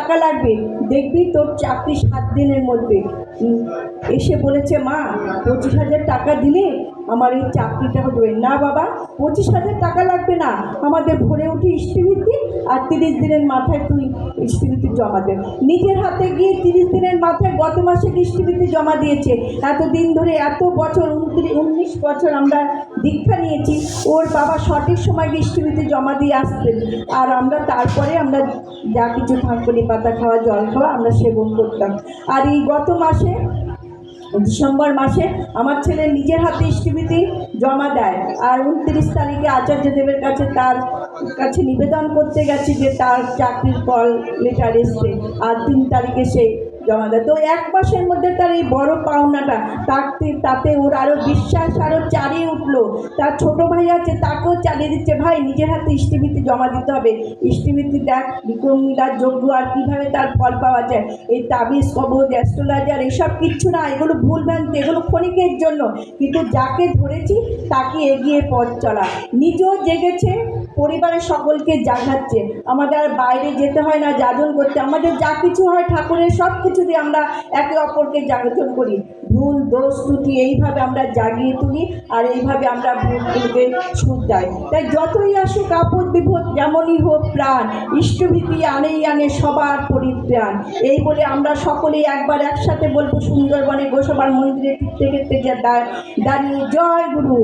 টাকা লাগবে। দেখবি তোর চাকরি সাত দিনের মধ্যে। এসে বলেছে, মা, পঁচিশ হাজার টাকা দিলে আমার এই চাকরিটা হবে। না বাবা, পঁচিশ হাজার টাকা লাগবে না। আমাদের ভরে উঠে ইষ্টিভিত্তি আর তিরিশ দিনের মাথায় তুই ইষ্টিভিত্তি জমা দে। নিজের হাতে গিয়ে তিরিশ দিনের মাথায় গত মাসে ইষ্টিভিত্তি জমা দিয়েছে। এতদিন ধরে এত বছর, উনত্রিশ, উনিশ বছর আমরা দীক্ষা নিয়েছি, ওর বাবা সঠিক সময় ইষ্টিভিত্তি জমা দিয়ে আসতেন আর আমরা তারপরে আমরা যা কিছু থানকুনি পাতা খাওয়া, জল খাওয়া, আমরা সেবন করতাম। আর এই গত মাসে, ডিসেম্বর মাসে আমার ছেলে নিজের হাতে ইষ্টিভিতি জমা দেয়। আর উনত্রিশ তারিখে আচার্য দেবের কাছে তার কাছে নিবেদন করতে গেছি যে তার চাকরির কল লেটার এসছে। আর তিন তারিখে সে জমা দেয় তো এক মাসের মধ্যে তার এই বড় পাওনাটা তাতে তাতে ওর আরও বিশ্বাস আরও চালিয়ে উঠল। তার ছোট ভাই আছে, তাকেও চালিয়ে দিচ্ছে। ভাই, নিজের হাতে ইষ্টিভিত্তি জমা দিতে হবে। ইষ্টিভিত্তি দেখ বিক্রমীলার যোগ্য আর কীভাবে তার ফল পাওয়া যায়। এই তাবিজ কবজ অ্যাস্ট্রোলজার, এসব কিচ্ছু না, এগুলো ভুল ভ্রান্তি, এগুলো ক্ষণিকের জন্য। কিন্তু যাকে ধরেছি, তাকে এগিয়ে পথ চলা। নিজেও জেগেছে, পরিবারের সকলকে জাগাচ্ছে। আমাদের আর বাইরে যেতে হয় না, যাজন করতে। আমাদের যা কিছু হয় ঠাকুরের সব কিছু দিয়ে আমরা একে অপরকে জাগরণ করি, ভুল, দোষ, ত্রুটি এইভাবে আমরা জাগিয়ে তুলি আর এইভাবে আমরা ভুলগুলোকে শুধরাই তাই যতই আসুক আপদ বিপদ, যেমনই হোক প্রাণ, ইষ্টভীতি আনেই আনে সবার পরিত্রাণ। এই বলে আমরা সকলেই একবার একসাথে বলব, সুন্দরবনে গোসবার মন্দিরে যে দাঁড়িয়ে। জয় গুরু।